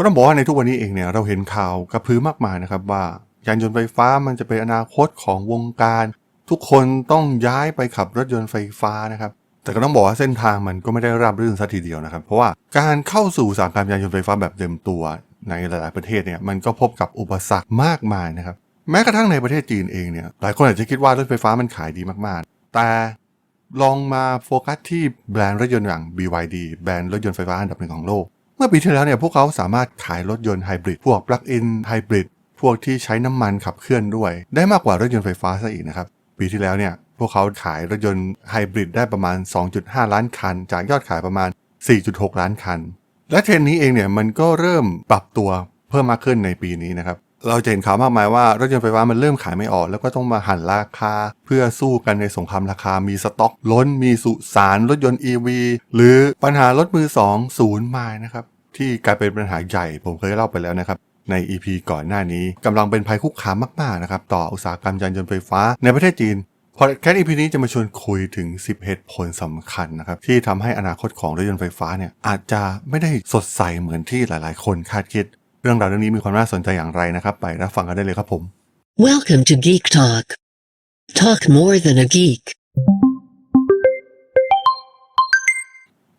ก็ต้องบอกว่าในทุกวันนี้เองเนี่ยเราเห็นข่าวกระพือมากมายนะครับว่ายานยนต์ไฟฟ้ามันจะเป็นอนาคตของวงการ ทุกคนต้องย้ายไปขับรถยนต์ไฟฟ้านะครับแต่ก็ต้องบอกว่าเส้นทางมันก็ไม่ได้ราบรื่นซะทีเดียวนะครับ เพราะว่าการเข้าสู่อุตสาหกรรมยานยนต์ไฟฟ้าแบบเต็มตัวในหลาย ๆ ประเทศเนี่ยมันก็พบกับอุปสรรคมากมายนะครับแม้กระทั่งในประเทศจีนเองเนี่ยหลายคนอาจจะคิดว่ารถไฟฟ้ามันขายดีมาก ๆ แต่ลองมาโฟกัสที่แบรนด์รถยนต์อย่าง BYD แบรนด์รถยนต์ไฟฟ้าอันดับหนึ่งของโลก มื่อปีที่แล้วเนี่ยพวกเขาสามารถขายรถยนต์ไฮบริดพวกปลั๊กอินไฮบริดพวกที่ใช้น้ำมันขับเคลื่อนด้วย ได้มากกว่ารถยนต์ไฟฟ้าซะอีกนะครับ ปีที่แล้วเนี่ยพวกเขาขายรถยนต์ไฮบริดได้ประมาณ 2.5 ล้านคัน จากยอดขายประมาณ 4.6 ล้านคัน และเทรนนี้เองเนี่ยมันก็เริ่มปรับตัวเพิ่มมากขึ้นในปีนี้นะครับเราจะเห็นข่าวมากมายว่ารถยนต์ไฟฟ้ามันเริ่มขายไม่ออก แล้วก็ต้องมาหันราคา เพื่อสู้กันในสงครามราคา มีสต็อก ล้น มีสุสานรถยนต์ EV หรือปัญหารถมือสองศูนย์มายนะครับ ที่กลายเป็นปัญหาใหญ่ผมเคยเล่าไปแล้วนะครับ ใน EP ก่อนหน้านี้กำลังเป็นภัยคุกคามมากๆนะครับต่ออุตสาหกรรมยานยนต์ไฟฟ้าในประเทศจีนพอแคส EP นี้จะมาชวนคุยถึง 10 เหตุผลสำคัญนะครับ ที่ทำให้อนาคตของรถยนต์ไฟฟ้าเนี่ย อาจจะไม่ได้สดใสเหมือนที่หลายๆ คนคาดคิด เรื่องราวเรื่องนี้มีความน่าสนใจอย่างไรนะครับ ไปรับฟังกันได้เลยครับผม Welcome to Geek Talk. Talk more than a geek.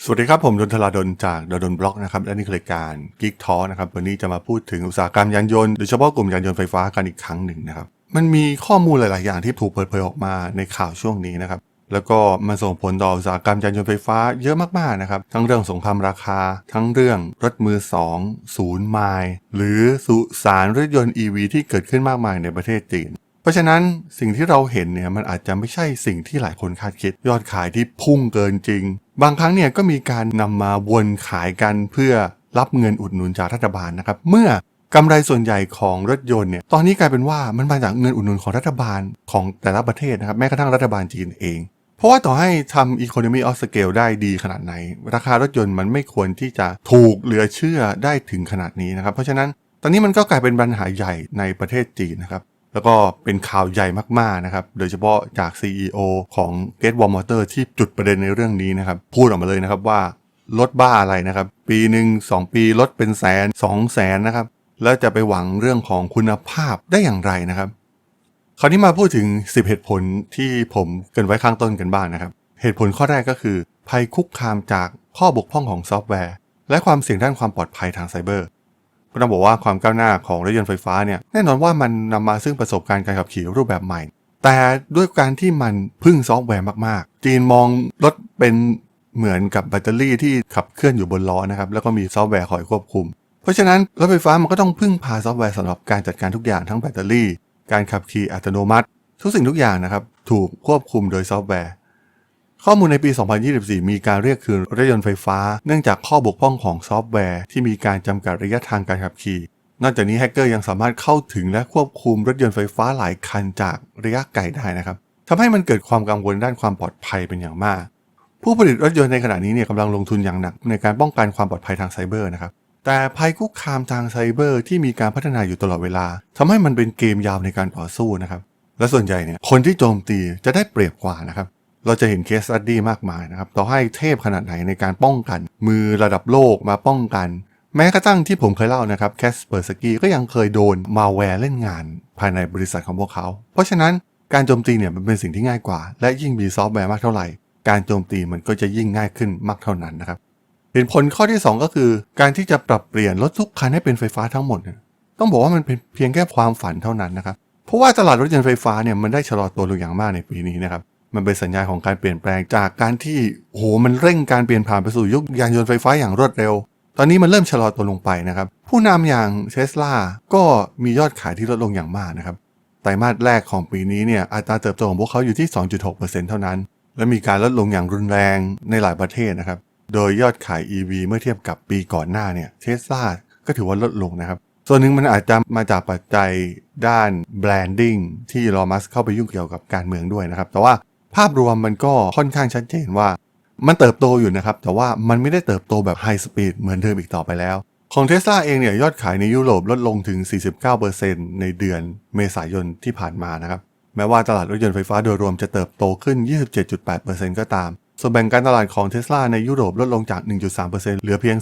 สวัสดีครับ ผมดนทลาดนจากดนบล็อกนะครับและนี่คือรายการ Geek Talk นะครับวันนี้จะมาพูดถึงอุตสาหกรรมยานยนต์โดยเฉพาะกลุ่มยานยนต์ไฟฟ้ากันอีกครั้งหนึ่งนะครับมันมีข้อมูลหลาย ๆ อย่างที่ถูกเปิดเผยออกมาในข่าวช่วงนี้นะครับแล้วก็มันส่งผลต่ออุตสาหกรรมยานยนต์ไฟฟ้าเยอะมาก ๆ นะครับ ทั้งเรื่องสงครามราคา ทั้งเรื่องรถมือสองศูนย์ไมล์หรือสุสานรถยนต์ EV ที่เกิดขึ้นมากมายในประเทศจีน เพราะฉะนั้นสิ่งที่เราเห็นเนี่ยมันอาจจะไม่ใช่สิ่งที่หลายคนคาดคิด ยอดขายที่พุ่งเกินจริง บางครั้งเนี่ยก็มีการนำมาวนขายกันเพื่อรับเงินอุดหนุนจากรัฐบาลนะครับ เมื่อกำไรส่วนใหญ่ของรถยนต์เนี่ยตอนนี้กลายเป็นว่ามันมาจากเงินอุดหนุนของรัฐบาลของแต่ละประเทศนะครับแม้กระทั่งรัฐบาลจีนเอง เพราะว่าต่อให้ทำ economy of scale ได้ดีขนาดไหน ราคารถยนต์มันไม่ควรที่จะถูกเหลือเชื่อได้ถึงขนาดนี้นะครับ เพราะฉะนั้นตอนนี้มันก็กลายเป็นปัญหาใหญ่ในประเทศจีนนะครับ แล้วก็เป็นข่าวใหญ่มากๆนะครับ โดยเฉพาะจาก CEO ของ g a t e w a l Motor ที่จุดประเด็นในเรื่องนี้นะครับ พูดออกมาเลยนะครับว่ารถบ้าอะไรนะครับ ปีหนึ่งสองปีรถเป็นแสนสองแสนนะครับ แล้วจะไปหวังเรื่องของคุณภาพได้อย่างไรนะครับ คราวนี้มาพูดถึง 10 เหตุผลที่ผมเกินไว้ข้างต้นกันบ้างนะครับ เหตุผลข้อแรกก็คือ ภัยคุกคามจากข้อบกพร่องของซอฟต์แวร์ และความเสี่ยงด้านความปลอดภัยทางไซเบอร์ ก็ต้องบอกว่าความก้าวหน้าของรถยนต์ไฟฟ้าเนี่ยแน่นอนว่ามันนำมาซึ่งประสบการณ์การขับขี่รูปแบบใหม่ แต่ด้วยการที่มันพึ่งซอฟต์แวร์มากๆ จีนมองรถเป็นเหมือนกับแบตเตอรี่ที่ขับเคลื่อนอยู่บนล้อนะครับแล้วก็มีซอฟต์แวร์คอยควบคุม เพราะฉะนั้นรถไฟฟ้ามันก็ต้องพึ่งพาซอฟต์แวร์สำหรับการจัดการทุกอย่างทั้งแบตเตอรี่ การขับขี่อัตโนมัติ ทุกสิ่งทุกอย่างนะครับถูกควบคุมโดยซอฟต์แวร์ ข้อมูลในปี 2024 มีการเรียกคืนรถยนต์ไฟฟ้า เนื่องจากข้อบกพร่องของซอฟต์แวร์ที่มีการจำกัดระยะทางการขับขี่ นอกจากนี้แฮกเกอร์ยังสามารถเข้าถึงและควบคุมรถยนต์ไฟฟ้าหลายคันจากระยะไกลได้นะครับทำให้มันเกิดความกังวลด้านความปลอดภัยเป็นอย่างมาก ผู้ผลิตรถยนต์ในขณะนี้เนี่ยกำลังลงทุนอย่างหนักในการป้องกันความปลอดภัยทางไซเบอร์นะครับแต่ภัยคุกคามทางไซเบอร์ที่มีการพัฒนาอยู่ตลอดเวลาทำให้มันเป็นเกมยาวในการต่อสู้นะครับและส่วนใหญ่เนี่ยคนที่โจมตีจะได้เปรียบกว่านะครับ เราจะเห็นเคส s ั u ดี้มากมายนะครับ ต่อให้เทพขนาดไหนในการป้องกัน มือระดับโลกมาป้องกัน แม้กระทั่งที่ผมเคยเล่านะครับแคสเปอร์สกีก็ยังเคยโดนมาแวร์เล่นงาน ภายในบริษัทของพวกเขา เพราะฉะนั้นการโจมตีเนี่ยมันเป็นสิ่งที่ง่ายกว่า และยิ่งมีซอฟต์แวร์มากเท่าไหร่ การโจมตีมันก็จะยิ่งง่ายขึ้นมากเท่านั้นนะครับเหตุผลข้อที่ 2 ก็คือ การที่จะปรับเปลี่ยนรถทุกคันให้เป็นไฟฟ้าทั้งหมดเนี่ยต้องบอกว่ามันเป็นเพียงแค่ความฝันเท่านั้นนะครับเพราะว่าตลาดรถยนต์ไฟฟ้าเนี่ยมันได้ชะลอตัวลงอย่างมากในปีนี้นะครับ มันเป็นสัญญาณของการเปลี่ยนแปลงจากการที่โอ้โหมันเร่งการเปลี่ยนผ่านไปสู่ยุคยานยนต์ไฟฟ้าอย่างรวดเร็ว ตอนนี้มันเริ่มชะลอตัวลงไปนะครับ ผู้นำอย่างเทสลาก็มียอดขายที่ลดลงอย่างมากนะครับไตรมาสแรกของปีนี้เนี่ยอัตราเติบโตของพวกเขาอยู่ที่ 2.6%เท่านั้น และมีการลดลงอย่างรุนแรงในหลายประเทศนะครับ โดยยอดขาย EV เมื่อเทียบกับปีก่อนหน้าเนี่ยเทสลาก็ถือว่าลดลงนะครับ ส่วนหนึ่งมันอาจจะมาจากปัจจัยด้านแบรนดิ้งที่ลอมัสเข้าไปยุ่งเกี่ยวกับการเมืองด้วยนะครับ แต่ว่า ภาพรวมมันก็ค่อนข้างชัดเจนว่า มันเติบโตอยู่นะครับ แต่ว่ามันไม่ได้เติบโตแบบไฮสปีดเหมือนเดิมอีกต่อไปแล้ว ของเทสลาเองเนี่ยยอดขายในยุโรปลดลงถึง 49%ในเดือนเมษายนที่ผ่านมานะครับ แม้ว่าตลาดรถยนต์ไฟฟ้าโดยรวมจะเติบโตขึ้น 27.8%ก็ตาม ส่วนแบ่งการตลาดของเทสลาในยุโรปลดลงจาก 1.3%เหลือเพียง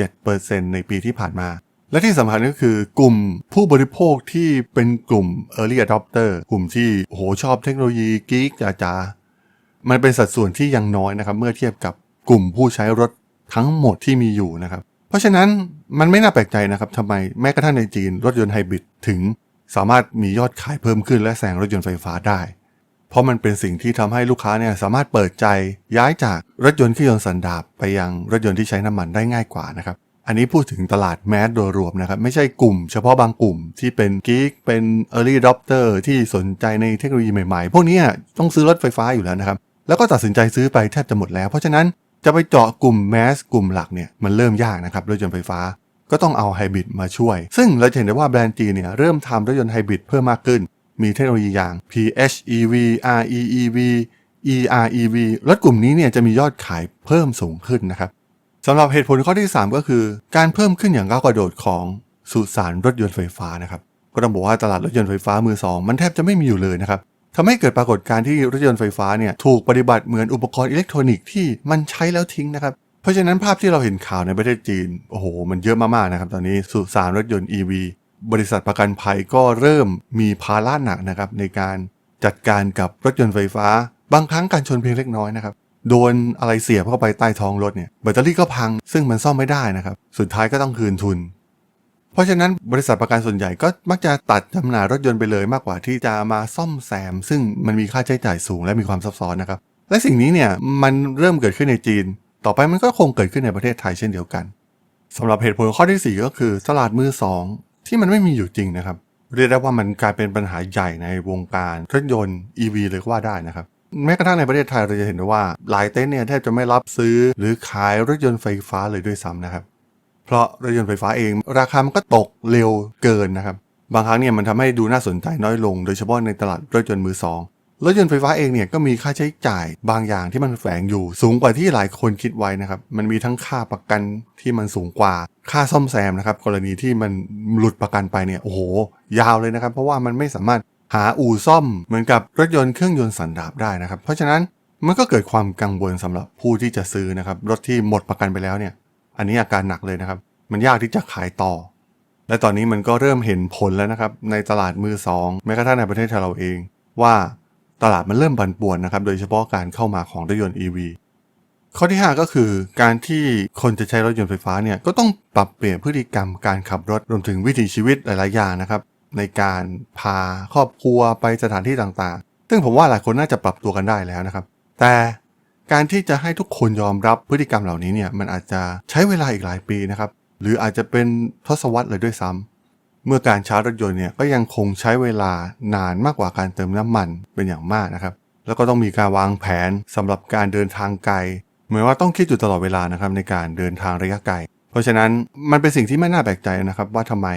0.7%ในปีที่ผ่านมา และที่สำคัญก็คือกลุ่มผู้บริโภคที่เป็นกลุ่ม Early Adopter กลุ่มที่โหชอบเทคโนโลยีกิ๊กจ๋าๆมันเป็นสัดส่วนที่ยังน้อยนะครับ เมื่อเทียบกับกลุ่มผู้ใช้รถทั้งหมดที่มีอยู่นะครับ เพราะฉะนั้นมันไม่น่าแปลกใจนะครับทำไมแม้กระทั่งในจีนรถยนต์ไฮบริดถึงสามารถมียอดขายเพิ่มขึ้นและแซงรถยนต์ไฟฟ้าได้ เพราะมันเป็นสิ่งที่ทำให้ลูกค้าเนี่ยสามารถเปิดใจย้ายจากรถยนต์เครื่องยนต์สันดาปไปยังรถยนต์ที่ใช้น้ำมันได้ง่ายกว่านะครับ อันนี้พูดถึงตลาดแมสโดยรวมนะครับ ไม่ใช่กลุ่มเฉพาะบางกลุ่มที่เป็นกิ๊กเป็น Early Adopter ที่สนใจในเทคโนโลยีใหม่ๆ พวกนี้ต้องซื้อรถไฟฟ้าอยู่แล้วนะครับ แล้วก็ตัดสินใจซื้อไปแทบจะหมดแล้ว เพราะฉะนั้นจะไปเจาะกลุ่มแมสกลุ่มหลักเนี่ยมันเริ่มยากนะครับรถยนต์ไฟฟ้าก็ต้องเอาไฮบริดมาช่วย ซึ่งเราจะเห็นได้ว่าแบรนด์จีเนี่ยเริ่มทำรถยนต์ไฮบริดเพิ่มมากขึ้น มีเทคโนโลยีอย่าง PHEV REEV EREV รถกลุ่มนี้เนี่ยจะมียอดขายเพิ่มสูงขึ้นนะครับ สำหรับเหตุผลข้อที่ 3 ก็คือ การเพิ่มขึ้นอย่างก้าวกระโดดของสุสานรถยนต์ไฟฟ้านะครับก็ต้องบอกว่าตลาดรถยนต์ไฟฟ้ามือสองมันแทบจะไม่มีอยู่เลยนะครับทำให้เกิดปรากฏการณ์ที่รถยนต์ไฟฟ้าเนี่ยถูกปฏิบัติเหมือนอุปกรณ์อิเล็กทรอนิกส์ที่มันใช้แล้วทิ้งนะครับเพราะฉะนั้นภาพที่เราเห็นข่าวในประเทศจีนโอ้โหมันเยอะมากๆนะครับตอนนี้สุสานรถยนต์ EV บริษัทประกันภัยก็เริ่มมีภาระหนักนะครับในการจัดการกับรถยนต์ไฟฟ้า บางครั้งการชนเพียงเล็กน้อยนะครับ โดนอะไรเสียบเข้าไปใต้ท้องรถเนี่ยแบตเตอรี่ก็พัง ซึ่งมันซ่อมไม่ได้นะครับ สุดท้ายก็ต้องคืนทุน เพราะฉะนั้นบริษัทประกันส่วนใหญ่ก็มักจะตัดจำหน่ายรถยนต์ไปเลยมากกว่าที่จะมาซ่อมแซม ซึ่งมันมีค่าใช้จ่ายสูงและมีความซับซ้อนนะครับ และสิ่งนี้เนี่ยมันเริ่มเกิดขึ้นในจีน ต่อไปมันก็คงเกิดขึ้นในประเทศไทยเช่นเดียวกันสำหรับเหตุผลข้อที่ 4 ก็คือตลาดมือสองที่มันไม่มีอยู่จริงนะครับเรียกได้ว่ามันกลายเป็นปัญหาใหญ่ในวงการรถยนต์ EV เลยก็ว่าได้นะครับ แม้กระทั่งในประเทศไทยเราจะเห็นได้ว่าหลายเต็นท์เนี่ยแทบจะไม่รับซื้อหรือขายรถยนต์ไฟฟ้าเลยด้วยซ้ำนะครับ เพราะรถยนต์ไฟฟ้าเอง ราคามันก็ตกเร็วเกินนะครับ บางครั้งเนี่ยมันทำให้ดูน่าสนใจน้อยลง โดยเฉพาะในตลาดรถยนต์มือสองรถยนต์ไฟฟ้าเองเนี่ยก็มีค่าใช้จ่ายบางอย่างที่มันแฝงอยู่ สูงกว่าที่หลายคนคิดไว้นะครับ มันมีทั้งค่าประกันที่มันสูงกว่าค่าซ่อมแซมนะครับ กรณีที่มันหลุดประกันไปเนี่ยโอ้โห ยาวเลยนะครับ เพราะว่ามันไม่สามารถ หาอู่ซ่อมเหมือนกับรถยนต์เครื่องยนต์สันดาปได้นะครับ เพราะฉะนั้นมันก็เกิดความกังวลสำหรับผู้ที่จะซื้อนะครับรถที่หมดประกันไปแล้วเนี่ย อันนี้อาการหนักเลยนะครับ มันยากที่จะขายต่อ และตอนนี้มันก็เริ่มเห็นผลแล้วนะครับ ในตลาดมือสองแม้กระทั่งในประเทศเราเอง ว่าตลาดมันเริ่มบันป่วนนะครับ โดยเฉพาะการเข้ามาของรถยนต์ EV ข้อที่ 5 ก็คือการที่คนจะใช้รถยนต์ไฟฟ้าเนี่ยก็ต้องปรับเปลี่ยนพฤติกรรมการขับรถรวมถึงวิถีชีวิตหลาย ๆ อย่างนะครับ ในการพาครอบครัวไปสถานที่ต่างๆ ซึ่งผมว่าหลายคนน่าจะปรับตัวกันได้แล้วนะครับ แต่การที่จะให้ทุกคนยอมรับพฤติกรรมเหล่านี้เนี่ยมันอาจจะใช้เวลาอีกหลายปีนะครับ หรืออาจจะเป็นทศวรรษเลยด้วยซ้ำเมื่อการชาร์จรถยนต์เนี่ยก็ยังคงใช้เวลานานมากกว่าการเติมน้ำมันเป็นอย่างมากนะครับแล้วก็ต้องมีการวางแผนสำหรับการเดินทางไกลเหมือนว่าต้องคิดอยู่ตลอดเวลานะครับในการเดินทางระยะไกล เพราะฉะนั้นมันเป็นสิ่งที่ไม่น่าแปลกใจนะครับว่าทำไม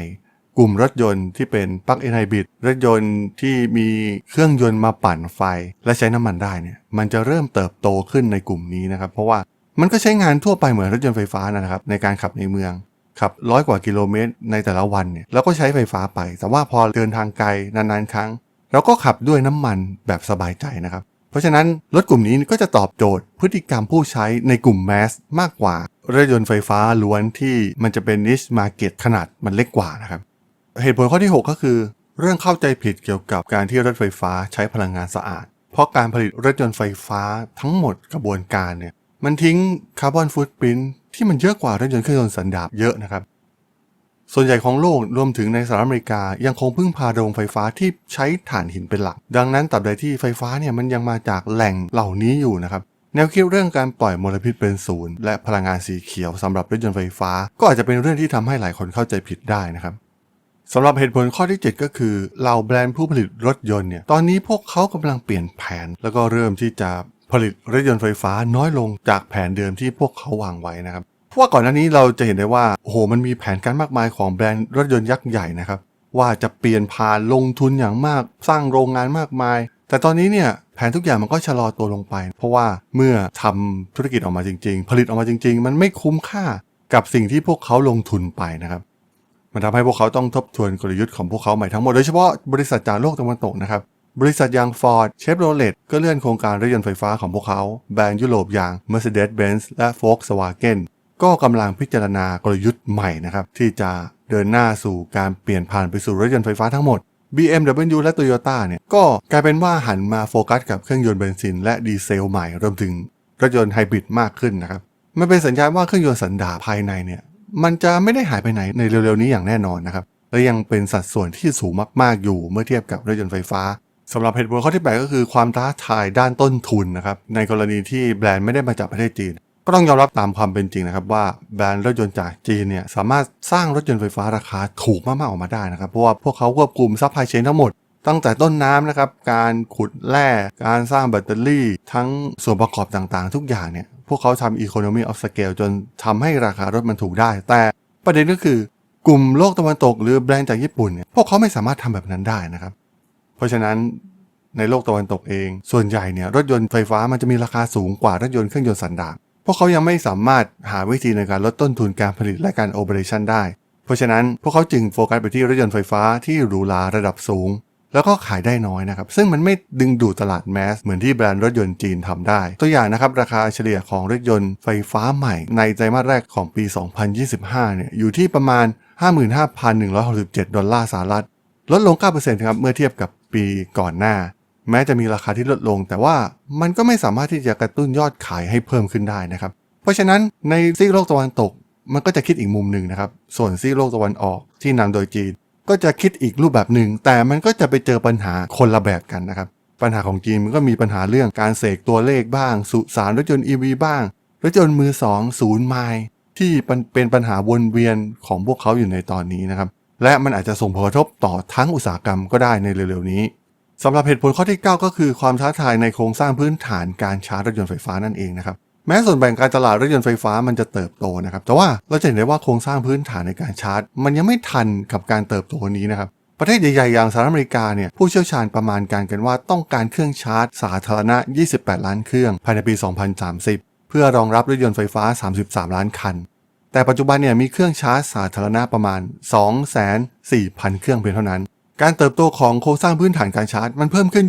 กลุ่มรถยนต์ที่เป็นปลั๊กอินไฮบริดรถยนต์ที่มีเครื่องยนต์มาปั่นไฟ และใช้น้ำมันได้เนี่ยมันจะเริ่มเติบโตขึ้นในกลุ่มนี้นะครับ เพราะว่ามันก็ใช้งานทั่วไปเหมือนรถยนต์ไฟฟ้านะครับ ในการขับในเมืองขับร้อยกว่ากิโลเมตรในแต่ละวันเนี่ยเราก็ใช้ไฟฟ้าไป แต่ว่าพอเดินทางไกลนานๆครั้ง เราก็ขับด้วยน้ำมันแบบสบายใจนะครับ เพราะฉะนั้นรถกลุ่มนี้ก็จะตอบโจทย์พฤติกรรมผู้ใช้ในกลุ่มแมสมากกว่ารถยนต์ไฟฟ้าล้วนที่มันจะเป็นนิชมาเก็ตขนาดมันเล็กกว่านะครับ เหตุผลข้อที่ 6 ก็คือ เรื่องเข้าใจผิดเกี่ยวกับการที่รถไฟฟ้าใช้พลังงานสะอาด เพราะการผลิตรถยนต์ไฟฟ้าทั้งหมดกระบวนการเนี่ยมันทิ้งคาร์บอนฟุตปรินที่มันเยอะกว่ารถยนต์เครื่องยนต์สันดาปเยอะนะครับ ส่วนใหญ่ของโลกรวมถึงในสหรัฐอเมริกายังคงพึ่งพาโรงไฟฟ้าที่ใช้ถ่านหินเป็นหลัก ดังนั้นตราบใดที่ไฟฟ้าเนี่ยมันยังมาจากแหล่งเหล่านี้อยู่นะครับแนวคิดเรื่องการปล่อยมลพิษเป็นศูนย์และพลังงานสีเขียวสำหรับรถยนต์ไฟฟ้า ก็อาจจะเป็นเรื่องที่ทำให้หลายคนเข้าใจผิดได้นะครับ สำหรับเหตุผลข้อที่ 7 ก็คือเหล่าแบรนด์ผู้ผลิตรถยนต์เนี่ยตอนนี้พวกเขากำลังเปลี่ยนแผน แล้วก็เริ่มที่จะผลิตรถยนต์ไฟฟ้าน้อยลงจากแผนเดิมที่พวกเขาวางไว้นะครับเพราะว่าก่อนหน้านี้เราจะเห็นได้ว่าโอ้โหมันมีแผนการมากมายของแบรนด์รถยนต์ยักษ์ใหญ่นะครับว่าจะเปลี่ยนผ่านลงทุนอย่างมาก สร้างโรงงานมากมาย แต่ตอนนี้เนี่ยแผนทุกอย่างมันก็ชะลอตัวลงไป เพราะว่าเมื่อทำธุรกิจออกมาจริง ๆ ผลิตออกมาจริง ๆ มันไม่คุ้มค่ากับสิ่งที่พวกเขาลงทุนไปนะครับ มันทำให้พวกเขาต้องทบทวนกลยุทธ์ของพวกเขาใหม่ทั้งหมด โดยเฉพาะบริษัทจากโลกตะวันตกนะครับ บริษัทอย่าง Ford Chevrolet ก็เลื่อนโครงการรถยนต์ไฟฟ้าของพวกเขา แบรนด์ยุโรปอย่าง Mercedes-Benz และ Volkswagen ก็กำลังพิจารณากลยุทธ์ใหม่นะครับที่จะเดินหน้าสู่การเปลี่ยนผ่านไปสู่รถยนต์ไฟฟ้าทั้งหมด BMW และ Toyota เนี่ยก็กลายเป็นว่าหันมาโฟกัสกับเครื่องยนต์เบนซินและดีเซลใหม่รวมถึงรถยนต์ไฮบริดมากขึ้นนะครับมันเป็นสัญญาณว่าเครื่องยนต์สันดาปภายในเนี่ย มันจะไม่ได้หายไปไหนในเร็วๆนี้อย่างแน่นอนนะครับ และยังเป็นสัดส่วนที่สูงมากๆอยู่เมื่อเทียบกับรถยนต์ไฟฟ้าสำหรับเหตุผลข้อที่ 8 ก็คือความท้าทายด้านต้นทุนนะครับในกรณีที่แบรนด์ไม่ได้มาจากประเทศจีน ก็ต้องยอมรับตามความเป็นจริงนะครับว่าแบรนด์รถยนต์จากจีนเนี่ยสามารถสร้างรถยนต์ไฟฟ้าราคาถูกมากๆออกมาได้นะครับเพราะว่าพวกเขาควบคุมซัพพลายเชนทั้งหมดตั้งแต่ต้นน้ำนะครับ การขุดแร่ การสร้างแบตเตอรี่ ทั้งส่วนประกอบต่างๆ ทุกอย่างเนี่ย พวกเขาทำ economy of scale จนทำให้ราคารถมันถูกได้ แต่ประเด็นก็คือกลุ่มโลกตะวันตกหรือแบรนด์จากญี่ปุ่นเนี่ยพวกเขาไม่สามารถทำแบบนั้นได้นะครับ เพราะฉะนั้นในโลกตะวันตกเอง ส่วนใหญ่เนี่ยรถยนต์ไฟฟ้ามันจะมีราคาสูงกว่ารถยนต์เครื่องยนต์สันดาปพวกเขายังไม่สามารถหาวิธีในการลดต้นทุนการผลิตและการโอเปอเรชันได้ เพราะฉะนั้นพวกเขาจึงโฟกัสไปที่รถยนต์ไฟฟ้าที่หรูหราระดับสูง แล้วก็ขายได้น้อยนะครับ ซึ่งมันไม่ดึงดูดตลาดแมสเหมือนที่แบรนด์รถยนต์จีนทำได้ ตัวอย่างนะครับ ราคาเฉลี่ยของรถยนต์ไฟฟ้าใหม่ในไตรมาสแรกของปี 2025 เนี่ยอยู่ที่ประมาณ 55,167 ดอลลาร์สหรัฐ ลดลง 9%ครับเมื่อเทียบกับปีก่อนหน้า แม้จะมีราคาที่ลดลง แต่ว่ามันก็ไม่สามารถที่จะกระตุ้นยอดขายให้เพิ่มขึ้นได้นะครับ เพราะฉะนั้นในซีกโลกตะวันตกมันก็จะคิดอีกมุมหนึ่งนะครับ ส่วนซีกโลกตะวันออกที่นำโดยจีน ก็จะคิดอีกรูปแบบหนึ่ง แต่มันก็จะไปเจอปัญหาคนละแบบกันนะครับ ปัญหาของจีนมันก็มีปัญหาเรื่องการเสกตัวเลขบ้าง สุสานรถยนต์ EV บ้าง รถยนต์มือสองศูนย์ไมล์ที่เป็นปัญหาวนเวียนของพวกเขาอยู่ในตอนนี้นะครับ และมันอาจจะส่งผลกระทบต่อทั้งอุตสาหกรรมก็ได้ในเร็วๆนี้สำหรับเหตุผลข้อที่ 9 ก็คือความท้าทายในโครงสร้างพื้นฐานการชาร์จรถยนต์ไฟฟ้านั่นเองนะครับ แม้ส่วนแบ่งการตลาดรถยนต์ไฟฟ้ามันจะเติบโตนะครับ แต่ว่าเราจะเห็นได้ว่าโครงสร้างพื้นฐานในการชาร์จ มันยังไม่ทันกับการเติบโตนี้นะครับประเทศใหญ่ๆ อย่างสหรัฐอเมริกาเนี่ยผู้เชี่ยวชาญประมาณการกันว่าต้องการเครื่องชาร์จสาธารณะ 28 ล้านเครื่องภายในปี 2030 เพื่อรองรับรถยนต์ไฟฟ้า 33 ล้านคัน แต่ปัจจุบันเนี่ยมีเครื่องชาร์จสาธารณะประมาณ2,400,000 เครื่องเพียงเท่านั้น การเติบโตของโครงสร้างพื้นฐานการชาร์จมันเพิ่มขึ้น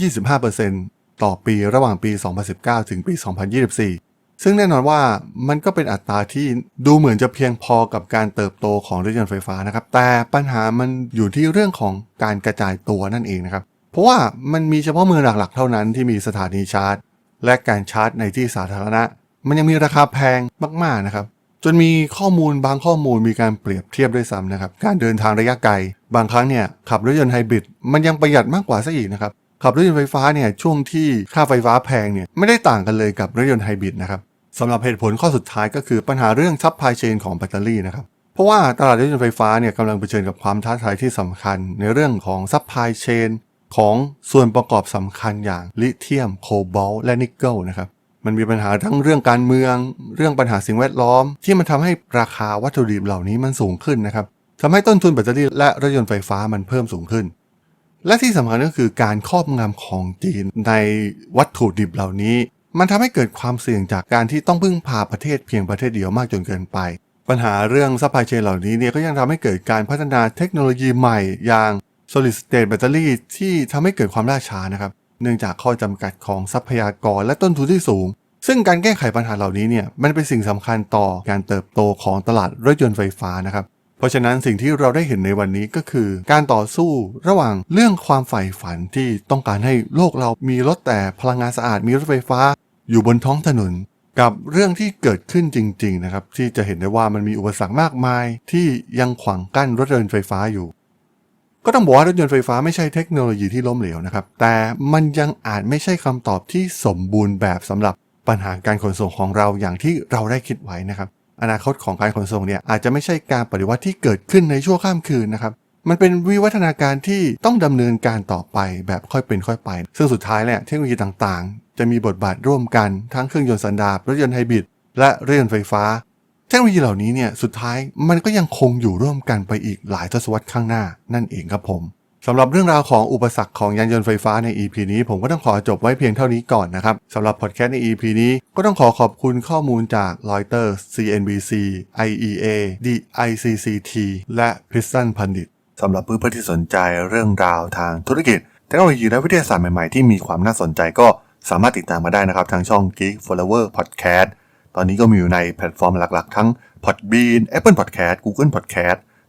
25%ต่อปีระหว่างปี 2019 ถึงปี 2024 ซึ่งแน่นอนว่ามันก็เป็นอัตราที่ดูเหมือนจะเพียงพอกับการเติบโตของรถยนต์ไฟฟ้านะครับ แต่ปัญหามันอยู่ที่เรื่องของการกระจายตัวนั่นเองนะครับ เพราะว่ามันมีเฉพาะเมืองหลักๆ เท่านั้นที่มีสถานีชาร์จ และการชาร์จในที่สาธารณะ มันยังมีราคาแพงมากๆนะครับ จนมีข้อมูลบางข้อมูลมีการเปรียบเทียบด้วยซ้ำนะครับ การเดินทางระยะไกล บางครั้งเนี่ยขับรถยนต์ไฮบริดมันยังประหยัดมากกว่าซะอีกนะครับ ขับรถยนต์ไฟฟ้าเนี่ยช่วงที่ค่าไฟฟ้าแพงเนี่ยไม่ได้ต่างกันเลยกับรถยนต์ไฮบริดนะครับสำหรับเหตุผลข้อสุดท้ายก็คือปัญหาเรื่องซัพพลายเชนของแบตเตอรี่นะครับเพราะว่าตลาดรถยนต์ไฟฟ้าเนี่ยกำลังเผชิญกับความท้าทายที่สำคัญ ในเรื่องของซัพพลายเชนของส่วนประกอบสำคัญอย่างลิเธียม โคบอลและนิกเกิลนะครับมันมีปัญหาทั้งเรื่องการเมือง เรื่องปัญหาสิ่งแวดล้อม ที่มันทำให้ราคาวัตถุดิบเหล่านี้มันสูงขึ้นนะครับทำให้ต้นทุนแบตเตอรี่และรถยนต์ไฟฟ้ามันเพิ่มสูงขึ้น และที่สำคัญก็คือการครอบงำของจีนในวัตถุดิบเหล่านี้ มันทำให้เกิดความเสี่ยงจากการที่ต้องพึ่งพาประเทศเพียงประเทศเดียวมากจนเกินไป ปัญหาเรื่องซัพพลายเชนเหล่านี้เนี่ยก็ยังทำให้เกิดการพัฒนาเทคโนโลยีใหม่อย่าง solid state battery ที่ทำให้เกิดความล่าช้านะครับ เนื่องจากข้อจำกัดของทรัพยากรและต้นทุนที่สูง ซึ่งการแก้ไขปัญหาเหล่านี้เนี่ยมันเป็นสิ่งสำคัญต่อการเติบโตของตลาดรถยนต์ไฟฟ้านะครับ เพราะฉะนั้นสิ่งที่เราได้เห็นในวันนี้ก็คือ การต่อสู้ระหว่างเรื่องความใฝ่ฝันที่ต้องการให้โลกเรามีรถแต่พลังงานสะอาดมีรถไฟฟ้า อยู่บนท้องถนน กับเรื่องที่เกิดขึ้นจริงๆนะครับที่จะเห็นได้ว่ามันมีอุปสรรคมากมาย ที่ยังขวางกั้นรถยนต์ไฟฟ้าอยู่ ก็ต้องบอกว่ารถยนต์ไฟฟ้าไม่ใช่เทคโนโลยีที่ล้มเหลวนะครับแต่มันยังอาจไม่ใช่คำตอบที่สมบูรณ์แบบสำหรับปัญหาการขนส่งของเราอย่างที่เราได้คิดไว้นะครับ อนาคตของการขนส่งเนี่ยอาจจะไม่ใช่การปฏิวัติที่เกิดขึ้นในชั่วข้ามคืนนะครับมันเป็นวิวัฒนาการที่ต้องดำเนินการต่อไปแบบค่อยเป็นค่อยไป ซึ่งสุดท้ายเนี่ยเทคโนโลยีต่างๆ จะมีบทบาทร่วมกันทั้งเครื่องยนต์สันดาปรถยนต์ไฮบริดและรถยนต์ไฟฟ้า เทคโนโลยีเหล่านี้เนี่ยสุดท้ายมันก็ยังคงอยู่ร่วมกันไปอีกหลายทศวรรษข้างหน้านั่นเองครับผม สำหรับเรื่องราวของอุปสรรคของยานยนต์ไฟฟ้าใน EP นี้ ผมก็ต้องขอจบไว้เพียงเท่านี้ก่อนนะครับสำหรับพอดแคสต์ใน EP นี้ก็ต้องขอขอบคุณข้อมูลจาก Reuters CNBC IEA DICCT และ Prison Pundit สำหรับเพื่อนๆที่สนใจเรื่องราวทางธุรกิจเทคโนโลยีและวิทยาศาสตร์ใหม่ๆที่มีความน่าสนใจก็สามารถติดตามมาได้นะครับ ทางช่อง Geek Flower Podcast ตอนนี้ก็มีอยู่ในแพลตฟอร์มหลักๆ ทั้ง Podbean Apple Podcast Google Podcast